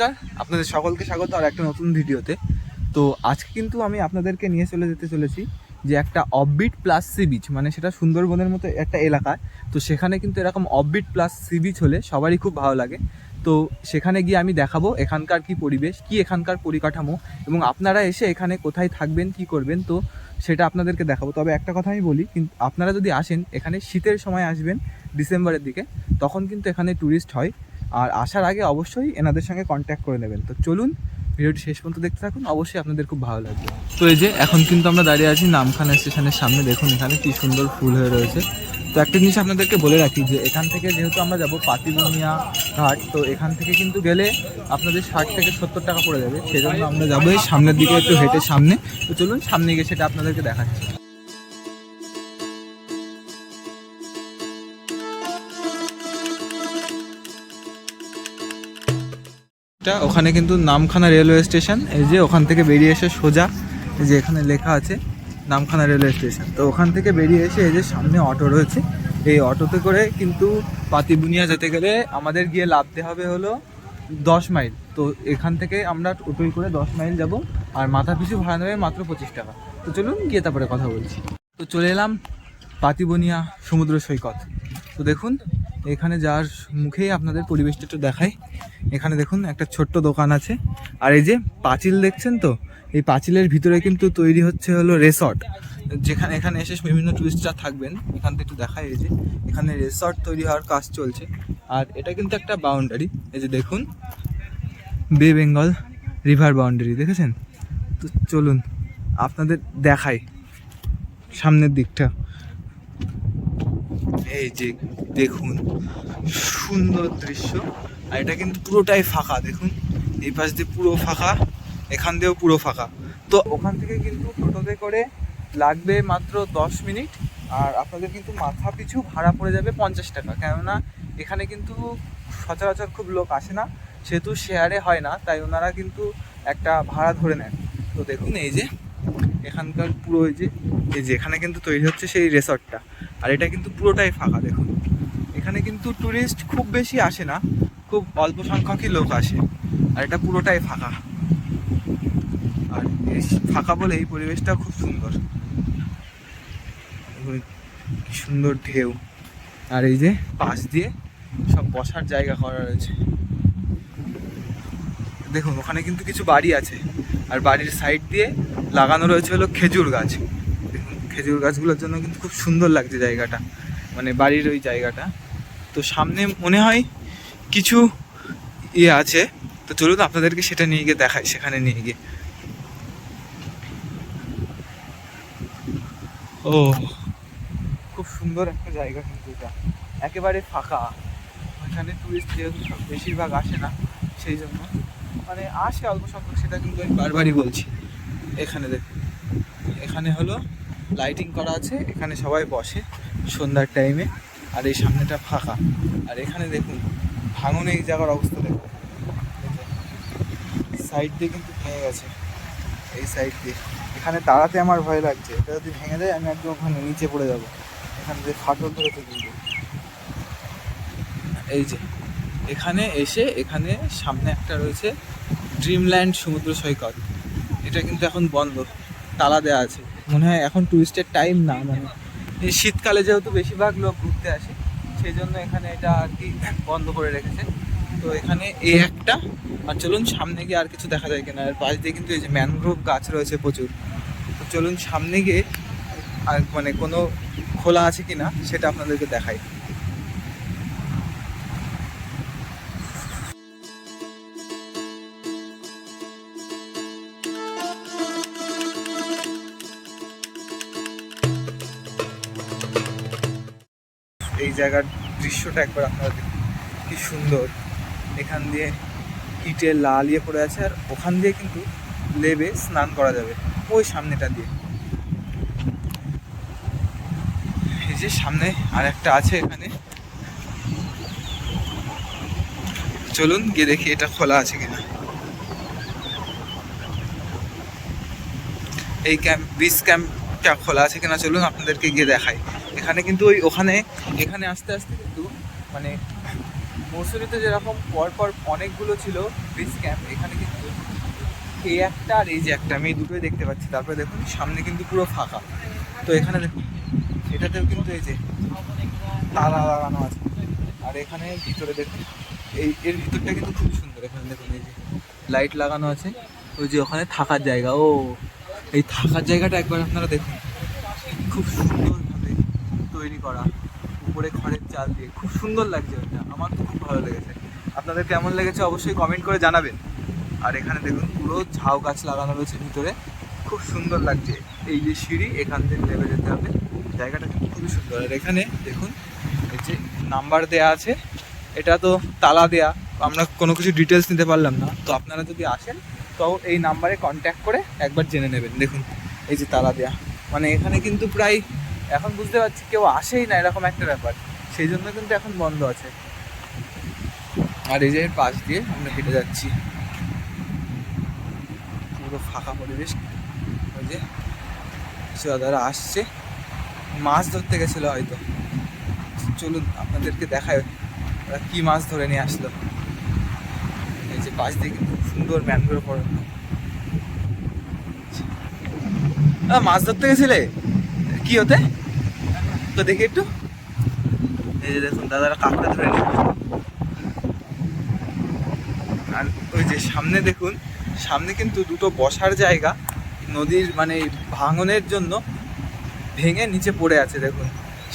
নমস্কার, আপনাদের সকলকে স্বাগত আর একটা নতুন ভিডিওতে। তো আজকে কিন্তু আমি আপনাদেরকে নিয়ে চলে যেতে চলেছি যে একটা অববিট প্লাস সি বিচ মানে সেটা সুন্দরবনের মতো একটা এলাকা। তো সেখানে কিন্তু এরকম অববিট প্লাস সি বিচ হলে সবারই খুব ভালো লাগে। তো সেখানে গিয়ে আমি দেখাবো এখানকার কি পরিবেশ, কি এখানকার পরিকাঠামো এবং আপনারা এসে এখানে কোথায় থাকবেন, কি করবেন, তো সেটা আপনাদেরকে দেখাবো। তবে একটা কথা আমি বলি কিন্তু আপনারা যদি আসেন, এখানে শীতের সময় আসবেন, ডিসেম্বরের দিকে, তখন কিন্তু এখানে ট্যুরিস্ট হয়। আর আসার আগে অবশ্যই এনাদের সঙ্গে কন্ট্যাক্ট করে নেবেন। তো চলুন, ভিডিওটি শেষ পর্যন্ত দেখতে থাকুন, অবশ্যই আপনাদের খুব ভালো লাগবে। তো এই যে, এখন কিন্তু আমরা দাঁড়িয়ে আছি নামখানা স্টেশনের সামনে। দেখুন এখানে কি সুন্দর ফুল হয়ে রয়েছে। তো একটা জিনিস আপনাদেরকে বলে রাখি যে, এখান থেকে যেহেতু আমরা যাব পাতিবনিয়া ঘাট, তো এখান থেকে কিন্তু গেলে আপনাদের ষাট থেকে সত্তর টাকা পড়ে যাবে। সেই জন্য আমরা যাব এই সামনের দিকে একটু হেঁটে সামনে। তো চলুন, সামনে গিয়ে সেটা আপনাদেরকে দেখাচ্ছি। এটা ওখানে কিন্তু নামখানা রেলওয়ে স্টেশন। এই যে ওখান থেকে বেরিয়ে এসে সোজা এই যে এখানে লেখা আছে নামখানা রেলওয়ে স্টেশন। তো ওখান থেকে বেরিয়ে এসে এই যে সামনে অটো রয়েছে। এই অটোতে করে কিন্তু পাতিবুনিয়া যেতে গেলে আমাদের গিয়ে লাভতে হবে হলো দশ মাইল। তো এখান থেকে আমরা টোটোই করে দশ মাইল যাব। আর মাথা পিছু ভাড়া নেবে মাত্র পঁচিশ টাকা। তো চলুন গিয়ে তারপরে কথা বলছি। তো চলে এলাম পাতিবনিয়া সমুদ্র সৈকত। তো দেখুন এখানে যাওয়ার মুখেই আপনাদের পরিবেশটা একটু দেখাই। এখানে দেখুন, একটা ছোট্ট দোকান আছে। আর এই যে পাঁচিল দেখছেন তো? এই পাঁচিলের ভিতরে কিন্তু তৈরি হচ্ছে হলো রেসর্ট। যেখানে এখানে এসে বিভিন্ন টুরিস্টরা থাকবেন। এখান থেকে একটু দেখাই এই যে, এখানে রেসর্ট তৈরি হওয়ার কাজ চলছে। আর এটা কিন্তু একটা বাউন্ডারি এই যে দেখুন বে বেঙ্গল রিভার বাউন্ডারি দেখেছেন? তো চলুন, আপনাদের দেখাই সামনের দিকটা। এই যে দেখুন, সুন্দর দৃশ্য। আর এটা কিন্তু পুরোটাই ফাঁকা, দেখুন। এই পাশ দিয়ে পুরো ফাঁকা, এখান দিয়েও পুরো ফাঁকা। তো ওখান থেকে কিন্তু টোটোতে করে লাগবে মাত্র দশ মিনিট, আর আপনাদের কিন্তু মাথা পিছু ভাড়া পড়ে যাবে পঞ্চাশ টাকা। কেননা এখানে কিন্তু সচরাচর খুব লোক আসে না, সেহেতু শেয়ারে হয় না, তাই ওনারা কিন্তু একটা ভাড়া ধরে নেন। তো দেখুন, এই যে, এখানকার পুরো এই যে এই যে, এখানে কিন্তু তৈরি হচ্ছে সেই রেসর্টটা আর এটা কিন্তু পুরোটাই ফাঁকা, দেখুন। এখানে কিন্তু ট্যুরিস্ট খুব বেশি আসে না, খুব অল্প সংখ্যকই লোক আসে। আর এটা পুরোটাই ফাঁকা। আর ফাঁকা বলে এই পরিবেশটা খুব সুন্দর। কি সুন্দর ঢেউ। আর এই যে পাশ দিয়ে সব বসার জায়গা করা রয়েছে। দেখুন, ওখানে কিন্তু কিছু বাড়ি আছে। আর বাড়ির সাইড দিয়ে লাগানো রয়েছে হলো খেজুর গাছ। দেখুন, খেজুর গাছগুলোর জন্য কিন্তু খুব সুন্দর লাগছে জায়গাটা। মানে বাড়ির ওই জায়গাটা। তো সামনে মনে হয় কিছু ইয়ে আছে। তো চলুন আপনাদেরকে সেটা নিয়ে গিয়ে দেখাই, সেখানে নিয়ে গিয়ে। ও, খুব সুন্দর একটা জায়গা কিন্তু এটা। একেবারে ফাঁকা। এখানে টুরিস্ট যেহেতু বেশিরভাগ আসে না, সেই জন্য। মানে আসে অল্প সংখ্যক সেটা কিন্তু আমি বারবারই বলছি। এখানে দেখুন এখানে হলো লাইটিং করা আছে, এখানে সবাই বসে সন্ধ্যার টাইমে আর এই সামনেটা ফাঁকা। আর এখানে দেখুন, ভাঙন এই জায়গার অবস্থা দেখুন। সাইড দিয়ে কিন্তু ভেঙে গেছে। এই সাইড দিয়ে। এখানে দাঁড়াতে আমার ভয় লাগছে। এটা যদি ভেঙে দেয় আমি একদম ওখানে নিচে পড়ে যাব। এখানে যে ফাটল ধরেছে কিন্তু। এই যে, এখানে এসে এখানে সামনে একটা রয়েছে ড্রিমল্যান্ড সমুদ্র সৈকত। এটা কিন্তু এখন বন্ধ। তালা দেওয়া আছে। মনে হয় এখন টুরিস্টের টাইম না মানে শীতকালে যেহেতু বেশিরভাগ লোক ঘুরতে আসে সেই জন্য এখানে এটা আর কি বন্ধ করে রেখেছে। তো এখানে এই একটা, আর চলুন সামনে গিয়ে আর কিছু দেখা যায় কিনা। আর পাশ দিয়ে কিন্তু এই যে ম্যানগ্রোভ গাছ রয়েছে প্রচুর। তো চলুন সামনে গিয়ে আর মানে কোনো খোলা আছে কিনা, সেটা আপনাদেরকে দেখাই। এই জায়গার দৃশ্যটা একবার আপনারা দেখুন। কি সুন্দর। এখান দিয়ে ইটের লাল ইয়ে পড়ে আছে আর ওখান দিয়ে কিন্তু লেবে স্নান করা যাবে, ওই সামনেটা দিয়ে। এই যে সামনে আর একটা আছে এখানে। চলুন গিয়ে দেখি এটা খোলা আছে কিনা। এই ক্যাম্প, বিচ ক্যাম্পটা খোলা আছে কিনা চলুন আপনাদেরকে গিয়ে দেখাই। এখানে কিন্তু ওই ওখানে, এখানে আস্তে আস্তে কিন্তু মানে মসুরিতে যেরকম পরপর অনেকগুলো ছিল বেস ক্যাম্প এখানে কিন্তু এই একটা আর এই যে একটা, আমি দুটোই দেখতে পাচ্ছি। তারপরে দেখুন, সামনে কিন্তু পুরো ফাঁকা। তো এখানে দেখুন, এটাতেও কিন্তু এই যে তালা লাগানো আছে। আর এখানে ভিতরে দেখুন, এই এর ভিতরটা কিন্তু খুব সুন্দর। এখানে দেখুন, এই যে লাইট লাগানো আছে। ওই যে ওখানে থাকার জায়গা। ও, এই থাকার জায়গাটা একবার আপনারা দেখুন। খুব সুন্দরভাবে তৈরি করা, উপরে খড়ের চাল দিয়ে। খুব সুন্দর লাগছে ওটা। আমার তো খুব ভালো লেগেছে। আপনাদের কেমন লেগেছে অবশ্যই কমেন্ট করে জানাবেন। আর এখানে দেখুন পুরো ঝাউ গাছ লাগানো রয়েছে ভিতরে। খুব সুন্দর লাগছে। এই যে সিঁড়ি, এখান থেকে নেমে যেতে হবে। জায়গাটা খুবই সুন্দর। আর এখানে দেখুন, এই যে নাম্বার দেয়া আছে। এটা তো তালা দেয়া। আমরা কোনো কিছু ডিটেলস নিতে পারলাম না। তো আপনারা যদি আসেন, তো এই নাম্বারে কন্ট্যাক্ট করে একবার জেনে নেবেন। দেখুন, এই যে তালা দেয়া। মানে এখানে কিন্তু প্রায় এখন বুঝতে পারছি কেউ আসেই না, এরকম একটা ব্যাপার। সেই জন্য কিন্তু এখন বন্ধ আছে। আর এই যে পাশ দিয়ে আমরা হেঁটে যাচ্ছি। পুরো ফাঁকা পরিবেশ। ওই যে কিছু দাদারা আসছে। মাছ ধরতে গেছিল হয়তো। চলুন, আপনাদেরকে দেখায় ওরা কি মাছ ধরে নিয়ে আসলো। এই যে পাশ দিয়ে কিন্তু সুন্দর ম্যানগ্রোভ অরণ্য মাছ ধরতে গেছিলে? কি হতে তো দেখি একটু। এই যে দেখুন, দাদারা কাঁকড়া ধরে আর ওই যে সামনে দেখুন, সামনে কিন্তু দুটো বসার জায়গা। নদীর মানে ভাঙনের জন্য ভেঙে নিচে পড়ে আছে, দেখুন।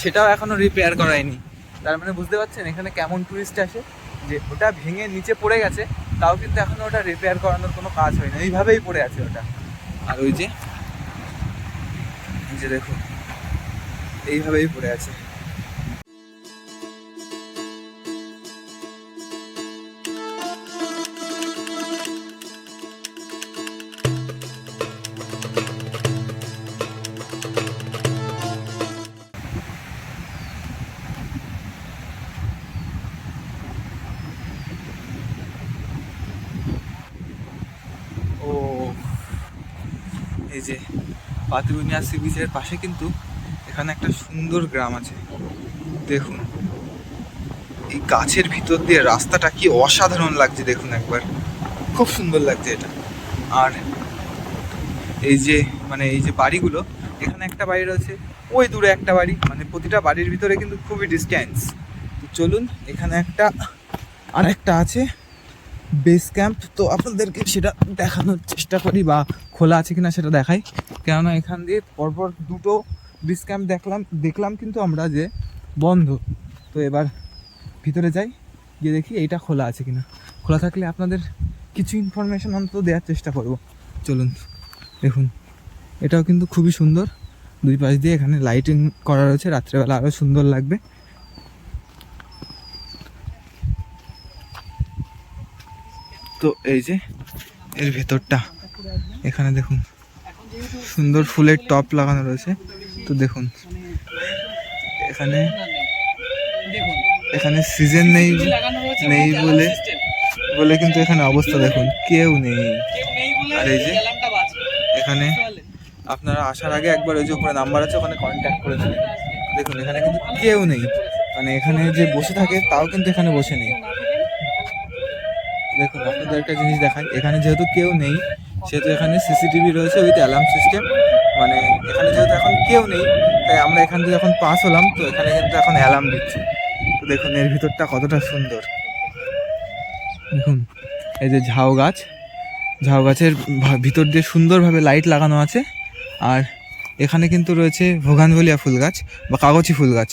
সেটাও এখনও রিপেয়ার করায়নি। তার মানে বুঝতে পারছেন, এখানে কেমন টুরিস্ট আসে? যে ওটা ভেঙে নিচে পড়ে গেছে, তাও কিন্তু এখনও ওটা রিপেয়ার করানোর কোনো কাজ হয়নি। এইভাবেই পড়ে আছে ওটা। আর ওই যে যে দেখুন এইভাবেই পড়ে আছে। এই যে পাতুনিয়া সি বিচের পাশে কিন্তু এখানে একটা সুন্দর গ্রাম আছে। দেখুন। এই গাছের ভিতর দিয়ে রাস্তাটা কি অসাধারণ লাগছে দেখুন একবার। খুব সুন্দর লাগছে এটা। আর এই যে মানে এই যে বাড়িগুলো, এখানে একটা বাড়ি রয়েছে, ওই দূরে একটা বাড়ি মানে প্রতিটা বাড়ির ভিতরে কিন্তু খুবই ডিস্ট্যান্স তো চলুন, এখানে একটা আর একটা আছে বেস ক্যাম্প তো আপনাদেরকে সেটা দেখানোর চেষ্টা করি বা খোলা আছে কিনা সেটা দেখাই। কেননা এখান দিয়ে পরপর দুটো বেস ক্যাম্প দেখলাম দেখলাম কিন্তু আমরা যে বন্ধ। তো এবার ভিতরে যাই, গিয়ে দেখি এইটা খোলা আছে কিনা। খোলা থাকলে আপনাদের কিছু ইনফরমেশন অন্তত দেওয়ার চেষ্টা করব। চলুন, দেখুন। এটাও কিন্তু খুবই সুন্দর। দুই পাশ দিয়ে এখানে লাইটিং করা রয়েছে, রাত্রেবেলা আরও সুন্দর লাগবে। তো এই যে, এর ভেতরটা। এখানে দেখুন, সুন্দর ফুলের টপ লাগানো রয়েছে। তো দেখুন। এখানে এখানে সিজন নেই নেই বলে বলে কিন্তু এখানে অবস্থা দেখুন কেউ নেই। আর এই যে এখানে আপনারা আসার আগে একবার ওই যে উপরে নাম্বার আছে ওখানে কন্ট্যাক্ট করে নেবেন দেখুন এখানে কিন্তু কেউ নেই। মানে এখানে যে বসে থাকে তাও কিন্তু এখানে বসে নেই। দেখুন আপনাদের একটা জিনিস দেখাই। এখানে যেহেতু কেউ নেই সেহেতু এখানে সিসিটিভি রয়েছে উইথ অ্যালার্ম সিস্টেম মানে এখানে যেহেতু এখন কেউ নেই, তাই আমরা এখান থেকে যখন পাস হলাম, তো এখানে কিন্তু এখন অ্যালার্ম দিচ্ছে। তো দেখুন, এর ভিতরটা কতটা সুন্দর। দেখুন, এই যে ঝাউ গাছ, ঝাউ গাছের ভিতর দিয়ে সুন্দরভাবে লাইট লাগানো আছে। আর এখানে কিন্তু রয়েছে ভোগানভলিয়া ফুল গাছ বা কাগজি ফুল গাছ।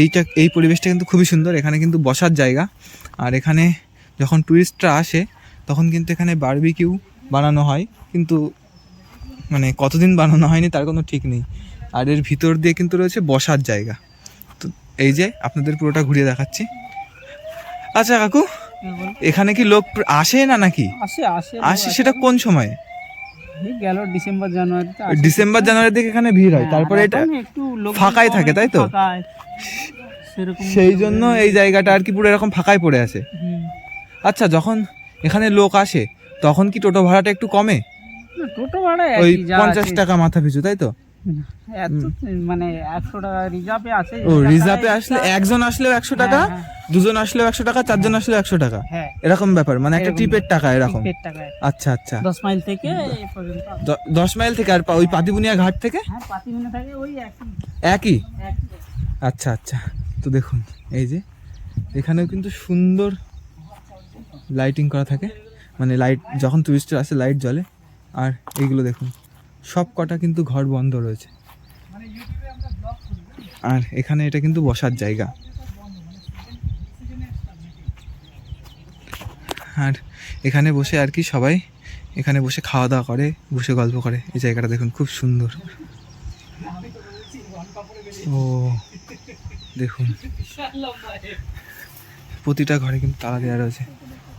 এইটা, এই পরিবেশটা কিন্তু খুবই সুন্দর, এখানে কিন্তু বসার জায়গা। আর এখানে যখন টুরিস্টরা আসে, তখন কিন্তু এখানে বারবিকিউ বানানো হয়। কিন্তু মানে কতদিন বানানো হয়নি তার কোনো ঠিক নেই। আর এর ভিতর দিয়ে কিন্তু রয়েছে বসার জায়গা। তো এই যে আপনাদের পুরোটা ঘুরিয়ে দেখাচ্ছি। আচ্ছা কাকু এখানে কি লোক আসে না নাকি? আসে সেটা কোন সময়? গেল ডিসেম্বর জানুয়ারিতে ডিসেম্বর জানুয়ারির দিকে এখানে ভিড় হয় তারপরে এটা একটু ফাঁকাই থাকে, তাই তো? সেই জন্য এই জায়গাটা আর কি পুরো এরকম ফাঁকাই পড়ে আছে। আচ্ছা যখন এখানে লোক আসে তখন কি টোটো ভাড়াটা একটু কমে? টোটো ভাড়া ওই পঞ্চাশ। টাকা মাথা পিছু তাই তো? মানে একশো টাকা রিজার্ভে আছে ও রিজার্ভে আসলে একজন আসলেও একশো টাকা হ্যাঁ, হ্যাঁ। দুজন আসলেও একশো টাকা চারজন আসলেও একশো টাকা। হ্যাঁ। এরকম ব্যাপার মানে একটা ট্রিপের টাকা এরকম। আচ্ছা আচ্ছা। দশ মাইল থেকে দশ মাইল আর ওই পাতিবুনিয়া ঘাট থেকে? একই। আচ্ছা আচ্ছা। তো দেখুন এই যে এখানেও কিন্তু সুন্দর লাইটিং করা থাকে। মানে লাইট যখন টুরিস্টরা আসে লাইট জ্বলে। আর এইগুলো দেখুন। সব কটা কিন্তু ঘর বন্ধ রয়েছে। আর এখানে এটা কিন্তু বসার জায়গা। আর এখানে বসে আর কি সবাই এখানে বসে খাওয়া দাওয়া করে, বসে গল্প করে। এই জায়গাটা দেখুন খুব সুন্দর। ও, দেখুন। প্রতিটা ঘরে কিন্তু তালা দেওয়া রয়েছে।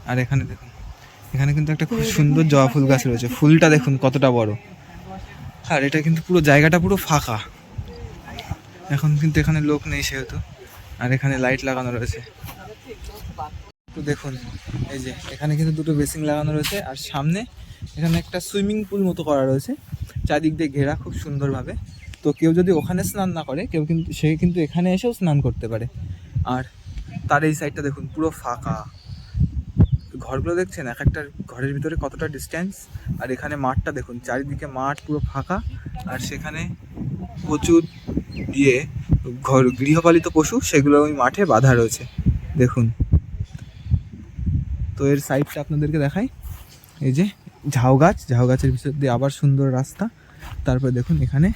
আর এখানে দেখুন। এখানে কিন্তু একটা খুব সুন্দর জবা ফুল গাছ রয়েছে। ফুলটা দেখুন কতটা বড়। আর এটা কিন্তু পুরো জায়গাটা পুরো ফাঁকা। এখন কিন্তু এখানে লোক নেই সেহেতু। আর এখানে লাইট লাগানো রয়েছে। দেখুন, এই যে এখানে কিন্তু দুটো বেসিং লাগানো রয়েছে। আর সামনে এখানে একটা সুইমিং পুল মতো করা রয়েছে। চারদিক দিয়ে ঘেরা খুব সুন্দরভাবে। তো কেউ যদি ওখানে স্নান না করে, কেউ কিন্তু, সে কিন্তু এখানে এসেও স্নান করতে পারে। আর তার এই সাইডটা দেখুন, পুরো ফাঁকা। ঘরগুলো দেখছেন? এক একটা ঘরের ভিতরে কতটা ডিস্টেন্স আর এখানে মাঠটা দেখুন, চারিদিকে মাঠ পুরো ফাঁকা, আর সেখানে প্রচুর ইয়ে ঘর, গৃহপালিত পশু, সেগুলো ওই মাঠে বাঁধা রয়েছে। দেখুন। তো এর সাইডটা আপনাদেরকে দেখাই। এই যে ঝাউ গাছ, ঝাউ গাছের ভিতর দিয়ে আবার সুন্দর রাস্তা। তারপর দেখুন এখানে,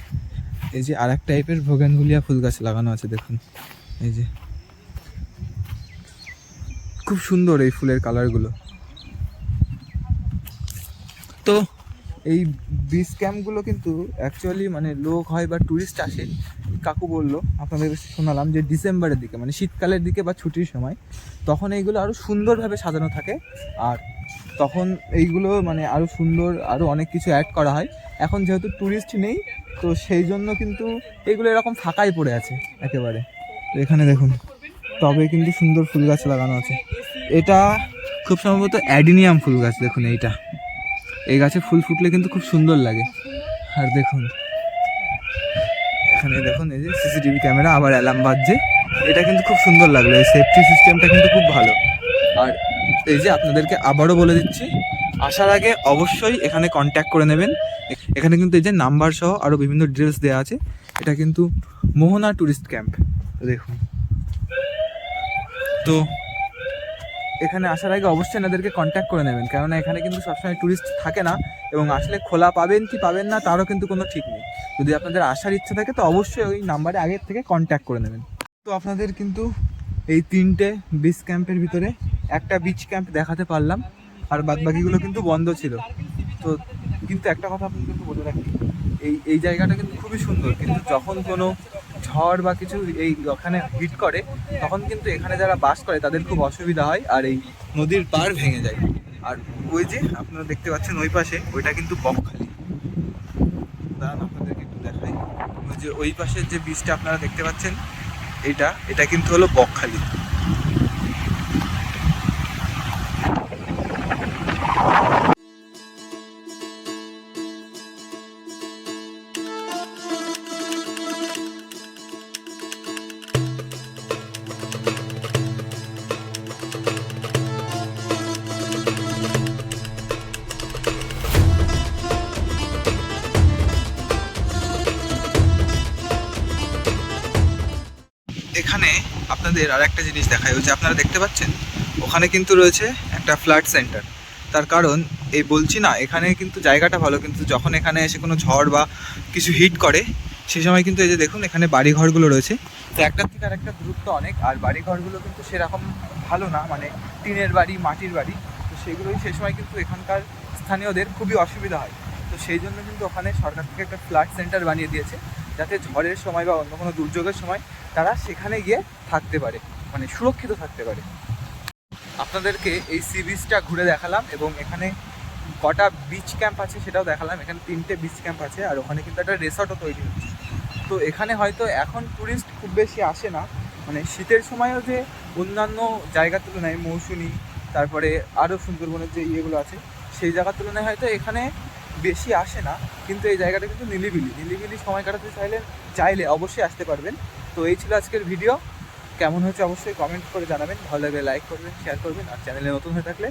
এই যে আর এক টাইপের ভোগানগুলিয়া ফুল গাছ লাগানো আছে, দেখুন। এই যে খুব সুন্দর এই ফুলের কালারগুলো তো এই বিচ ক্যাম্পগুলো কিন্তু অ্যাকচুয়ালি মানে লোক হয় বা ট্যুরিস্ট আসে, কাকু বলল, আপনাদের শোনালাম যে ডিসেম্বরের দিকে মানে শীতকালের দিকে বা ছুটির সময়, তখন এইগুলো আরও সুন্দরভাবে সাজানো থাকে। আর তখন এইগুলো মানে আরও সুন্দর আরও অনেক কিছু অ্যাড করা হয়। এখন যেহেতু ট্যুরিস্ট নেই, তো সেই জন্য কিন্তু এগুলো এরকম ফাঁকাই পড়ে আছে, একেবারে। তো এখানে দেখুন। তবে কিন্তু সুন্দর ফুল গাছ লাগানো আছে। এটা খুব সম্ভবত অ্যাডিনিয়াম ফুল গাছ, দেখুন এইটা। এই গাছে ফুল ফুটলে কিন্তু খুব সুন্দর লাগে। আর দেখুন, এখানে দেখুন এই যে সিসিটিভি ক্যামেরা, আবার অ্যালার্ম বাজছে। এটা কিন্তু খুব সুন্দর লাগল, এই সেফটি সিস্টেমটা কিন্তু খুব ভালো। আর এই যে আপনাদেরকে আবারও বলে দিচ্ছি, আসার আগে অবশ্যই এখানে কন্ট্যাক্ট করে নেবেন। এখানে কিন্তু এই যে নাম্বার সহ আরও বিভিন্ন ডিটেলস দেওয়া আছে। এটা কিন্তু মোহনা ট্যুরিস্ট ক্যাম্প দেখুন। তো এখানে আসার আগে অবশ্যই এনাদেরকে কন্ট্যাক্ট করে নেবেন। কেননা এখানে কিন্তু সবসময় ট্যুরিস্ট থাকে না এবং আসলে খোলা পাবেন কি পাবেন না তারও কিন্তু কোনো ঠিক নেই। যদি আপনাদের আসার ইচ্ছা থাকে তো অবশ্যই ওই নাম্বারে আগের থেকে কন্ট্যাক্ট করে নেবেন। তো আপনাদের কিন্তু এই তিনটে বিচ ক্যাম্পের ভিতরে একটা বিচ ক্যাম্প দেখাতে পারলাম আর বাদবাকিগুলো কিন্তু বন্ধ ছিল। তো কিন্তু একটা কথা আপনি কিন্তু বলে রাখি, এই এই জায়গাটা কিন্তু খুবই সুন্দর। কিন্তু যখন কোনো ঝড় বা কিছু এই ওখানে হিট করে, তখন কিন্তু এখানে যারা বাস করে তাদের খুব অসুবিধা হয় আর এই নদীর পাড় ভেঙে যায়। আর ওই যে আপনারা দেখতে পাচ্ছেন ওই পাশে, ওইটা কিন্তু বকখালি। দাঁড়ান, আপনাদেরকে একটু দেখাই। ওই যে ওই পাশের যে বীজটা আপনারা দেখতে পাচ্ছেন, এটা এটা কিন্তু হলো বকখালি। আপনাদের আর একটা জিনিস দেখায় ওই যে আপনারা দেখতে পাচ্ছেন? ওখানে কিন্তু রয়েছে একটা ফ্ল্যাট সেন্টার। তার কারণ, এই বলছি না, এখানে কিন্তু জায়গাটা ভালো, কিন্তু যখন এখানে এসে কোনো ঝড় বা কিছু হিট করে, সেই সময় কিন্তু এই যে দেখুন, এখানে বাড়ি ঘরগুলো রয়েছে। তো একটার থেকে আর একটা দূরত্ব অনেক, আর বাড়ি ঘরগুলো কিন্তু সেরকম ভালো না মানে টিনের বাড়ি, মাটির বাড়ি, তো সেগুলোই সেই সময় কিন্তু এখানকার স্থানীয়দের খুবই অসুবিধা হয়। তো সেই জন্য কিন্তু ওখানে সরকার থেকে একটা ফ্ল্যাট সেন্টার বানিয়ে দিয়েছে। যাতে ঝড়ের সময় বা অন্য কোনো দুর্যোগের সময় তারা সেখানে গিয়ে থাকতে পারে মানে সুরক্ষিত থাকতে পারে। আপনাদেরকে এই সি বিচটা ঘুরে দেখালাম এবং এখানে কটা বিচ ক্যাম্প আছে সেটাও দেখালাম। এখানে তিনটে বিচ ক্যাম্প আছে আর ওখানে কিন্তু একটা রেসর্টও তৈরি হচ্ছে। তো এখানে হয়তো এখন ট্যুরিস্ট খুব বেশি আসে না মানে শীতের সময়ও যে অন্যান্য জায়গার তুলনায় মৌসুমি, তারপরে আরও সুন্দরবনের যে ইয়েগুলো আছে, সেই জায়গার তুলনায় হয়তো এখানে বেশি আসে না, কিন্তু এই জায়গাটা কিন্তু নিলিবিলি। নিলিবিলি সময় কাটাতে চাইলে চাইলে অবশ্যই আসতে পারবেন। তো এই ছিল আজকের ভিডিও। কেমন হয়েছে অবশ্যই কমেন্ট করে জানাবেন। ভালো লাগলে লাইক করবেন শেয়ার করবেন, আর চ্যানেলে নতুন হয়ে থাকলে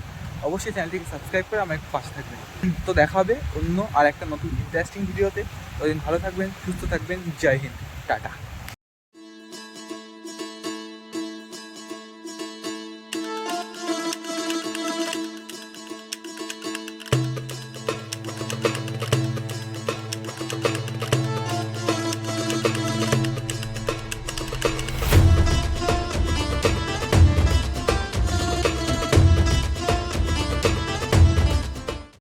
অবশ্যই চ্যানেলটিকে সাবস্ক্রাইব করে আমার একটু পাশে থাকবেন। তো দেখা হবে অন্য আর একটা নতুন ইন্টারেস্টিং ভিডিওতে ওই দিন ভালো থাকবেন, সুস্থ থাকবেন। জয় হিন্দ। টাটা।